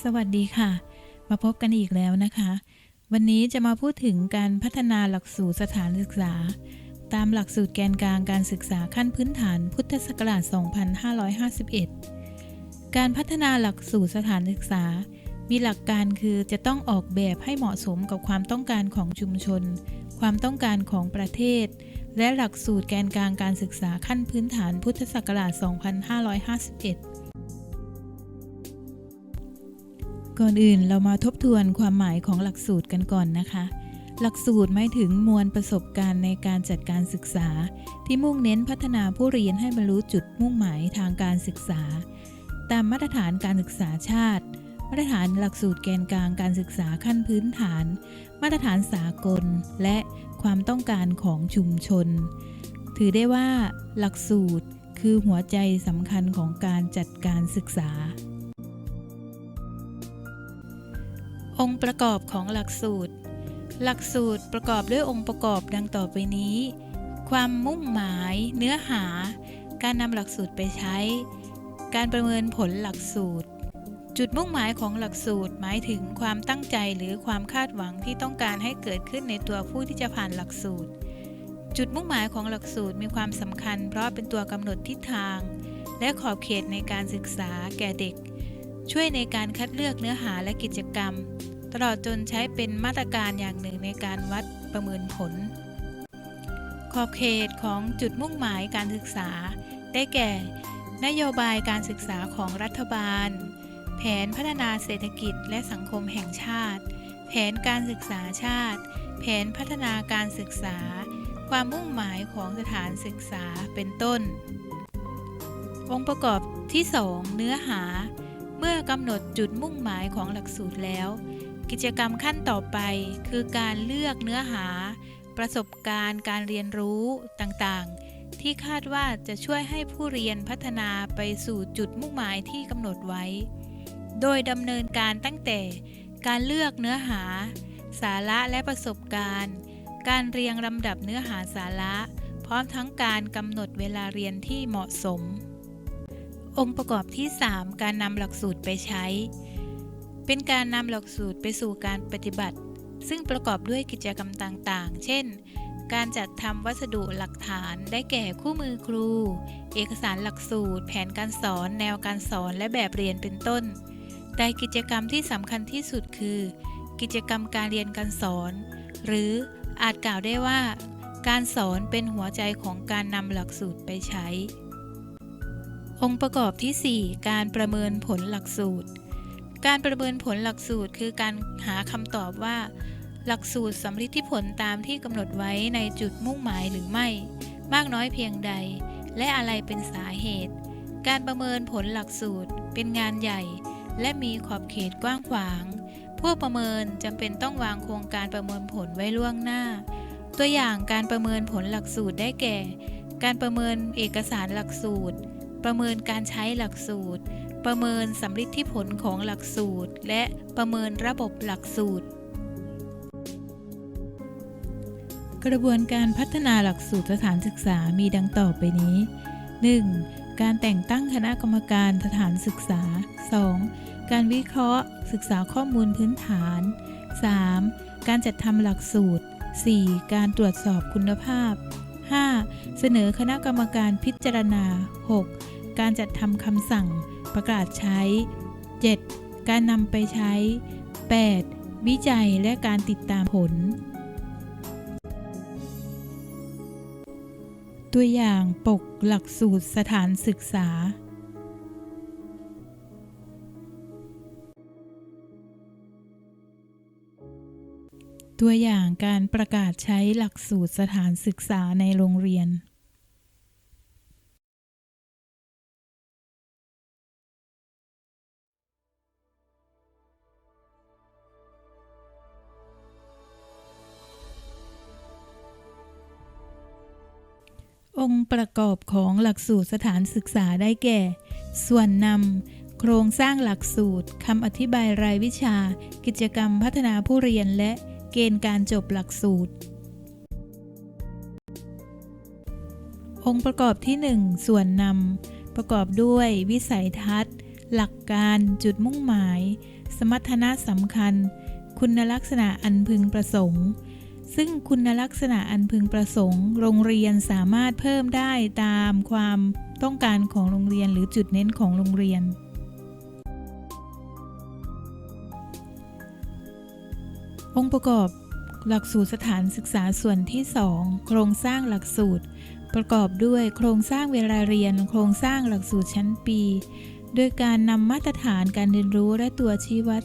สวัสดีค่ะ มาพบกันอีกแล้วนะคะ วันนี้จะมาพูดถึงการพัฒนาหลักสูตรสถานศึกษา ตามหลักสูตรแกนกลางการศึกษาขั้นพื้นฐานพุทธศักราช 2551 การพัฒนาหลักสูตรสถานศึกษา มีหลักการคือจะต้องออกแบบให้เหมาะสมกับความต้องการของชุมชน ความต้องการของประเทศ และหลักสูตรแกนกลางการศึกษาขั้นพื้นฐานพุทธศักราช 2551 ก่อนอื่นเรามาทบทวนความหมายของหลักสูตรกันก่อนนะคะ หลักสูตรหมายถึงมวลประสบการณ์ในการจัดการศึกษา ที่มุ่งเน้นพัฒนาผู้เรียนให้บรรลุจุดมุ่งหมายทางการศึกษา ตามมาตรฐานการศึกษาชาติ มาตรฐานหลักสูตรแกนกลางการศึกษาขั้นพื้นฐาน มาตรฐานสากล และความต้องการของชุมชน ถือได้ว่า หลักสูตรคือหัวใจสำคัญของการจัดการศึกษา องค์ประกอบของหลักสูตร หลักสูตรประกอบด้วยองค์ประกอบดังต่อไปนี้ ความมุ่งหมาย เนื้อหา การนำหลักสูตรไปใช้ การประเมินผลหลักสูตร จุดมุ่งหมายของหลักสูตรหมายถึงความตั้งใจหรือความคาดหวังที่ต้องการให้เกิดขึ้นในตัวผู้ที่จะผ่านหลักสูตร จุดมุ่งหมายของหลักสูตรมีความสำคัญ เพราะเป็นตัวกำหนดทิศทาง และขอบเขตในการศึกษาแก่เด็ก ช่วยในการคัดเลือกเนื้อหาและกิจกรรม ตลอดจนใช้เป็นมาตรการอย่างหนึ่งในการวัดประเมินผล ขอบเขตของจุดมุ่งหมายการศึกษา ได้แก่ นโยบายการศึกษาของรัฐบาล แผนพัฒนาเศรษฐกิจและสังคมแห่งชาติ แผนการศึกษาชาติ แผนพัฒนาการศึกษา ความมุ่งหมายของสถานศึกษาเป็นต้น องค์ประกอบที่ 2 เนื้อหา เมื่อกำหนดจุดมุ่งหมายของหลักสูตรแล้ว กิจกรรมขั้นต่อไป คือการเลือกเนื้อหา ประสบการณ์ การเรียนรู้ต่างๆ ที่คาดว่าจะช่วยให้ผู้เรียนพัฒนาไปสู่จุดมุ่งหมายที่กำหนดไว้ โดยดำเนินการตั้งแต่ การเลือกเนื้อหา สาระและประสบการณ์ การเรียงลำดับเนื้อหาสาระ พร้อมทั้งการกำหนดเวลาเรียนที่เหมาะสม องค์ประกอบที่ 3 การนำหลักสูตรไปใช้ เป็นการนำหลักสูตรไปสู่การปฏิบัติ ซึ่งประกอบด้วยกิจกรรมต่างๆ เช่น การจัดทำวัสดุหลักฐานได้แก่คู่มือครู เอกสารหลักสูตร แผนการสอน แนวการสอนและแบบเรียนเป็นต้น แต่กิจกรรมที่สำคัญที่สุดคือ กิจกรรมการเรียนการสอน หรืออาจกล่าวได้ว่า การสอนเป็นหัวใจของการนำหลักสูตรไปใช้ องค์ประกอบที่ 4 การประเมินผลหลักสูตร การประเมินผลหลักสูตร คือการหาคำตอบว่า หลักสูตรสำลิดที่ผลตามที่กำหนดไว้ในจุดมุ่งหมายหรือไม่ มากน้อยเพียงใด และอะไรเป็นสาเหตุ การประเมินผลหลักสูตร เป็นงานใหญ่ และมีขอบเขตกว้างขวาง ผู้ประเมินจำเป็นต้องวางโครงการประเมินผลไว้ล่วงหน้า ตัวอย่างการประเมินผลหลักสูตรได้แก่ การประเมินเอกสารหลักสูตร ประเมินการใช้หลักสูตร ประเมินสำลิดที่ผลของหลักสูตร และประเมินระบบหลักสูตร กระบวนการพัฒนาหลักสูตรสถานศึกษามีดังต่อไปนี้ 1. การแต่งตั้งคณะกรรมการสถานศึกษา 2. การวิเคราะห์ ศึกษาข้อมูลพื้นฐาน 3. การจัดทำหลักสูตร 4. การตรวจสอบคุณภาพ 5. เสนอคณะกรรมการพิจารณา 6. การจัดทำคำสั่ง ประกาศใช้ 7. การนำไปใช้ 8. วิจัยและการติดตามผล ตัวอย่างปกหลักสูตรสถานศึกษาตัวอย่างการประกาศใช้หลักสูตรสถานศึกษาในโรงเรียน องค์ประกอบของหลักสูตรสถานศึกษาได้แก่ ส่วนนำโครงสร้างหลักสูตรคำอธิบายรายวิชา กิจกรรมพัฒนาผู้เรียนและเกณฑ์การจบหลักสูตร องค์ประกอบที่ 1 ส่วนนำประกอบด้วยวิสัยทัศน์ หลักการจุดมุ่งหมาย สมรรถนะสำคัญ คุณลักษณะอันพึงประสงค์ ซึ่งคุณลักษณะอันพึงประสงค์ โรงเรียนสามารถเพิ่มได้ตามความต้องการของโรงเรียนหรือจุดเน้นของโรงเรียน องค์ประกอบหลักสูตรสถานศึกษาส่วนที่ 2 โครงสร้างหลักสูตร ประกอบด้วยโครงสร้างเวลาเรียน โครงสร้างหลักสูตรชั้นปีโดยการนำมาตรฐานการเรียนรู้และตัวชี้วัด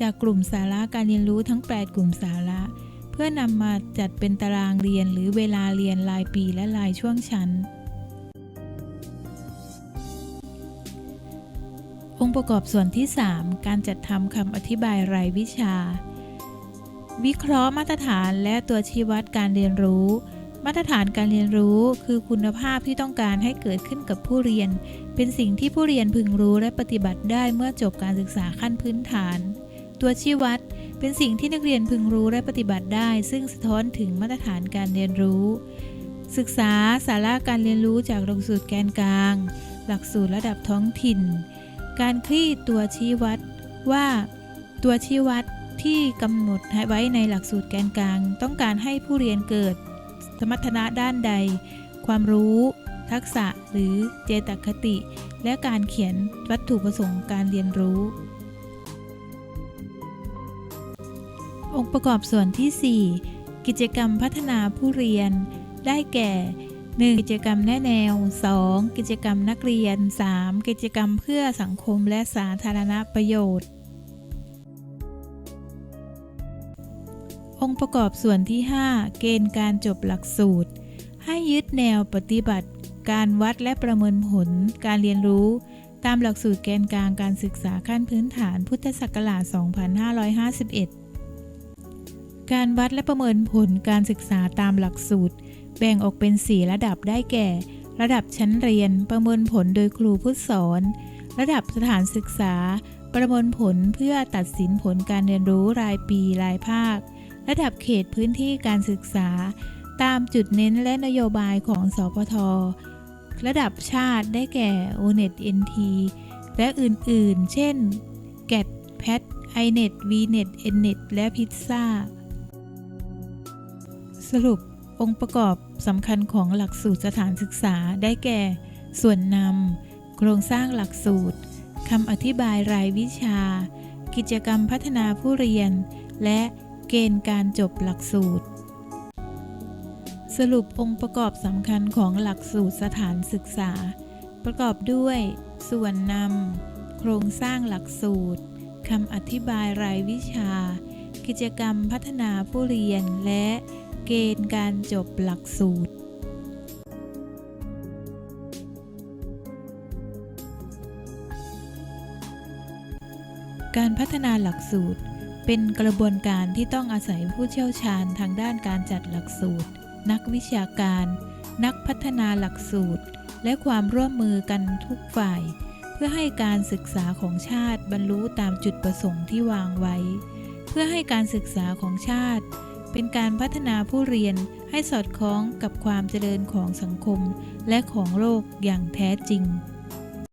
จากกลุ่มสาระการเรียนรู้ทั้ง 8 กลุ่มสาระ พื่อนำมาจัดเป็นตารางเรียนหรือเวลาเรียนรายปีและรายช่วงชั้น องค์ประกอบส่วนที่ 3 การจัดทำคำอธิบายรายวิชา วิเคราะห์มาตรฐานและตัวชี้วัดการเรียนรู้มาตรฐานการเรียนรู้คือคุณภาพที่ต้องการให้เกิดขึ้นกับผู้เรียน เป็นสิ่งที่ผู้เรียนพึงรู้และปฏิบัติได้เมื่อจบการศึกษาขั้นพื้นฐาน ตัวชี้วัด เป็นสิ่งที่นักเรียนพึงรู้และปฏิบัติได้ ซึ่งสะท้อนถึงมาตรฐานการเรียนรู้ ศึกษาสาระการเรียนรู้จากหลักสูตรแกนกลาง หลักสูตรระดับท้องถิ่น การคลี่ตัวชี้วัดว่าตัวชี้วัดที่กำหนดไว้ในหลักสูตรแกนกลาง ต้องการให้ผู้เรียนเกิด สมรรถนะด้านใด ความรู้ ทักษะหรือเจตคติ และการเขียนวัตถุประสงค์การเรียนรู้ องค์ประกอบส่วนที่ 4 กิจกรรมพัฒนาผู้เรียน ได้แก่ 1. กิจกรรมแนะแนว 2. กิจกรรมนักเรียน 3. กิจกรรมเพื่อสังคมและสาธารณประโยชน์ องค์ประกอบส่วนที่ 5 เกณฑ์การจบหลักสูตร ให้ยึดแนวปฏิบัติ การวัดและประเมินผล การเรียนรู้ ตามหลักสูตรแกนกลางการศึกษาขั้นพื้นฐานพุทธศักราช 2551 การวัดและประเมินผลการศึกษาตามหลักสูตร แบ่งออกเป็น 4 ระดับได้แก่ ระดับชั้นเรียนประเมินผลโดยครูผู้สอน ระดับสถานศึกษา ประเมินผลเพื่อตัดสินผลการเรียนรู้รายปีรายภาค ระดับเขตพื้นที่การศึกษา ตามจุดเน้นและนโยบายของสพทระดับชาติได้แก่ o n e t NT และอื่นๆ เช่น GET PAT iNet VNet NNet และ Pizza สรุปองค์ประกอบสำคัญของหลักสูตรสถานศึกษาได้แก่ ส่วนนำโครงสร้างหลักสูตรคำอธิบายรายวิชา กิจกรรมพัฒนาผู้เรียน และเกณฑ์การจบหลักสูตร สรุปองค์ประกอบสำคัญของหลักสูตรสถานศึกษา ประกอบด้วย ส่วนนำโครงสร้างหลักสูตรคำอธิบายรายวิชา กิจกรรมพัฒนาผู้เรียนและ เกณฑ์การจบหลักสูตร การพัฒนาหลักสูตร เป็นกระบวนการที่ต้องอาศัยผู้เชี่ยวชาญทางด้านการจัดหลักสูตร นักวิชาการ นักพัฒนาหลักสูตร และความร่วมมือกันทุกฝ่าย เพื่อให้การศึกษาของชาติบรรลุตามจุดประสงค์ที่วางไว้ เพื่อให้การศึกษาของชาติ เป็นการพัฒนาผู้เรียนให้สอดคล้องกับความเจริญของสังคม และของโลกอย่างแท้จริง